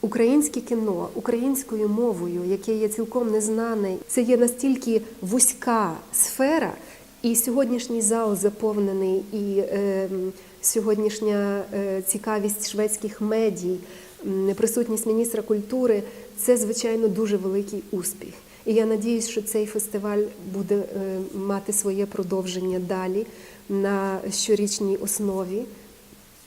Українське кіно українською мовою, яке є цілком незнане, це є настільки вузька сфера, і сьогоднішній зал заповнений, і е, сьогоднішня е, цікавість шведських медій, присутність міністра культури це звичайно дуже великий успіх. І я надіюсь, що цей фестиваль буде е, мати своє продовження далі на щорічній основі,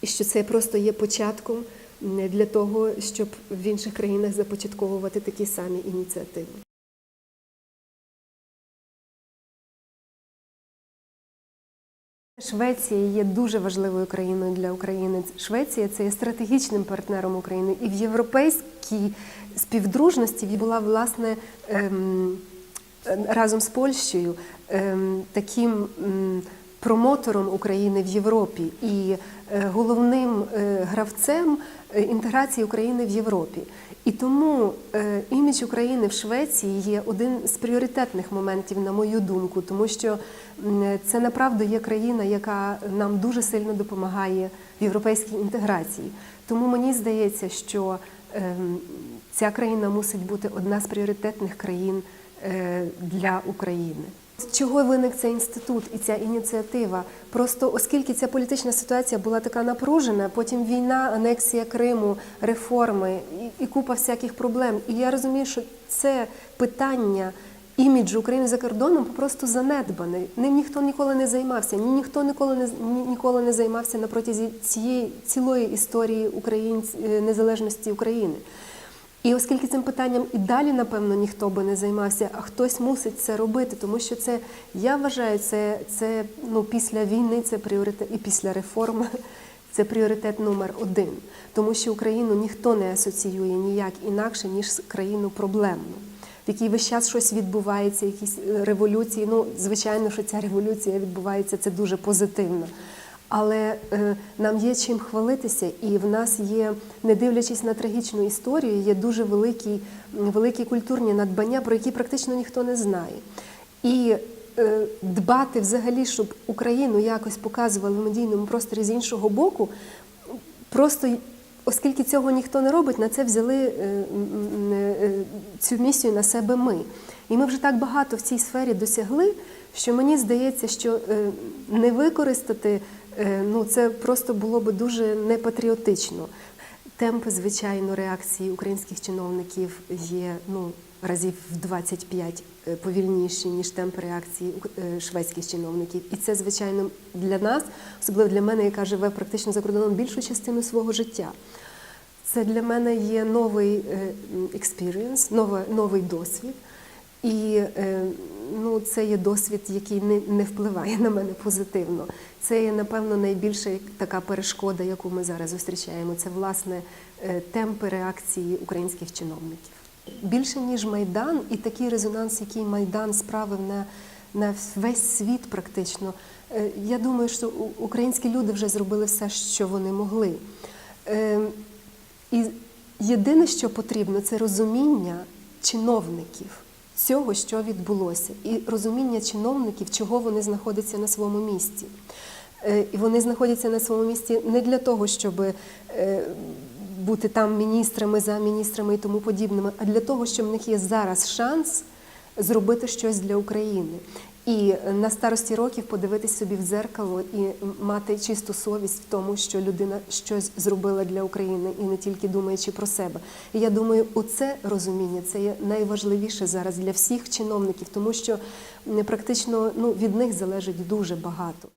і що це просто є початком для того, щоб в інших країнах започатковувати такі самі ініціативи. Швеція є дуже важливою країною для України. Швеція це є стратегічним партнером України і в європейській співдружності була власне ем, разом з Польщею ем, таким промотором України в Європі і е, головним е, гравцем е, інтеграції України в Європі. І тому імідж України в Швеції є один з пріоритетних моментів, на мою думку, тому що це направду є країна, яка нам дуже сильно допомагає в європейській інтеграції. Тому мені здається, що ем, ця країна мусить бути одна з пріоритетних країн для України. Чого виник цей інститут і ця ініціатива? Просто оскільки ця політична ситуація була така напружена, потім війна, анексія Криму, реформи і, і купа всяких проблем. І я розумію, що це питання іміджу України за кордоном просто занедбане. Ним ніхто ніколи не займався. Ні, ніхто ніколи не ні- ніколи не займався на протязі цієї цілої історії українць е, незалежності України. І оскільки цим питанням і далі, напевно, ніхто би не займався, а хтось мусить це робити, тому що це, я вважаю, це, це ну, після війни це пріоритет і після реформи це пріоритет номер один. Тому що Україну ніхто не асоціює ніяк інакше, ніж країну проблемну, в якій весь час щось відбувається, якісь революції. Ну, звичайно, що ця революція відбувається, це дуже позитивно. Але е, нам є чим хвалитися, і в нас є, не дивлячись на трагічну історію, є дуже великі, великі культурні надбання, про які практично ніхто не знає. І е, дбати взагалі, щоб Україну якось показували в медійному просторі з іншого боку, просто оскільки цього ніхто не робить, на це взяли е, е, цю місію на себе ми. І ми вже так багато в цій сфері досягли, що мені здається, що е, не використати ну, це просто було би дуже непатріотично. Темпи, звичайно, реакції українських чиновників є ну, разів в 25 е, повільніші, ніж темпи реакції е, шведських чиновників. І це, звичайно, для нас, особливо для мене, яка живе практично за кордоном більшу частину свого життя. Це для мене є новий експірієнс, новий досвід. І е, ну, це є досвід, який не, не впливає на мене позитивно. Це є, напевно, найбільша така перешкода, яку ми зараз зустрічаємо. Це власне е, темпи реакції українських чиновників. Більше ніж Майдан, і такий резонанс, який Майдан справив на, на весь світ, практично. Е, Я думаю, що українські люди вже зробили все, що вони могли. І єдине, що потрібно, це розуміння чиновників цього, що відбулося, і розуміння чиновників, чого вони знаходяться на своєму місці. Е, І вони знаходяться на своєму місці не для того, щоб е, бути там міністрами, за міністрами і тому подібними, а для того, що в них є зараз шанс зробити щось для України. І на старості років подивитись собі в дзеркало і мати чисту совість в тому, що людина щось зробила для України і не тільки думаючи про себе. І я думаю, оце розуміння це є найважливіше зараз для всіх чиновників, тому що практично ну, від них залежить дуже багато.